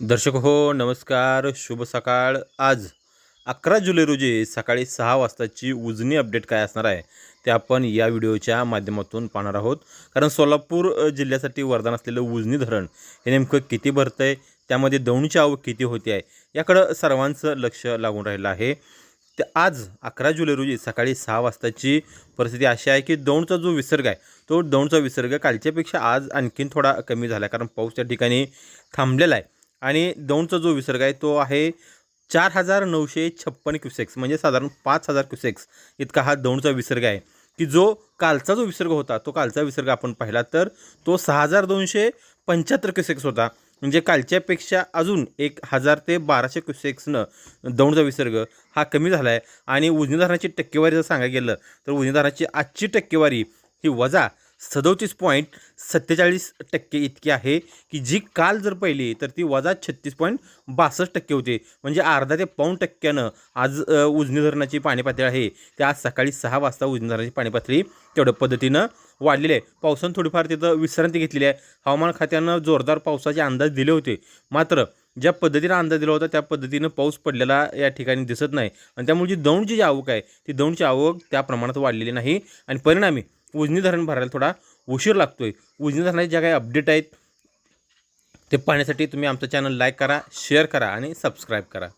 दर्शक हो नमस्कार शुभ सकाळ. आज अकरा जुलै रोजी सकाळी सहा वाजताची उजनी अपडेट काय असणार आहे ते आपण या व्हिडिओच्या माध्यमातून पाहणार आहोत. कारण सोलापूर जिल्ह्यासाठी वरदान असलेलं उजनी धरण हे नेमकं किती भरतं आहे त्यामध्ये दौंडची आवक किती होते आहे याकडं सर्वांचं लक्ष लागून राहिलं आहे. ते आज अकरा जुलै रोजी सकाळी सहा वाजताची परिस्थिती अशी आहे की दौंडचा जो विसर्ग आहे तो दौंडचा विसर्ग कालच्यापेक्षा आज आणखीन थोडा कमी झाला आहे. कारण पाऊस त्या ठिकाणी थांबलेला आहे. आणि दौंडचा जो विसर्ग आहे तो आहे चार हजार नऊशे छप्पन क्युसेक्स म्हणजे साधारण पाच हजार क्युसेक्स इतका हा दौंडचा विसर्ग आहे. की जो कालचा जो विसर्ग होता तो कालचा विसर्ग आपण पाहिला तर तो सहा हजार दोनशे पंच्याहत्तर क्युसेक्स होता. म्हणजे कालच्यापेक्षा अजून एक हजार ते बाराशे क्युसेक्सनं दौंडचा विसर्ग हा कमी झाला आहे आणि उजनी धरणाची टक्केवारी जर सांगायला गेलं तर उजनी धरणाची आजची टक्केवारी ही वजा सदोतीस पॉईंट सत्तेचाळीस टक्के इतकी आहे की जी काल जर पहिली तर ती वजा छत्तीस पॉईंट बासष्ट टक्के होते. म्हणजे अर्धा ते पाऊण टक्क्यानं आज उजनी धरणाची पाणी पातळी आहे. ते आज सकाळी सहा वाजता उजनी धरणाची पाणी पातळी तेवढ्या पद्धतीनं वाढलेली आहे. पावसानं थोडीफार तिथं विश्रांती घेतलेली आहे. हवामान खात्यानं जोरदार पावसाचे अंदाज दिले होते. मात्र ज्या पद्धतीनं अंदाज दिला होता त्या पद्धतीनं पाऊस पडलेला या ठिकाणी दिसत नाही. आणि त्यामुळे जी दौंडची जी आवक आहे ती दौंडची आवक त्या प्रमाणात वाढलेली नाही. आणि परिणामी उजनी धरण भरायला थोडा उशीर लागतो आहे उजनी धरणाचे ज्या काही अपडेट आहेत ते पाहण्यासाठी तुम्ही आमचं चॅनल लाईक करा शेअर करा आणि सबस्क्राईब करा.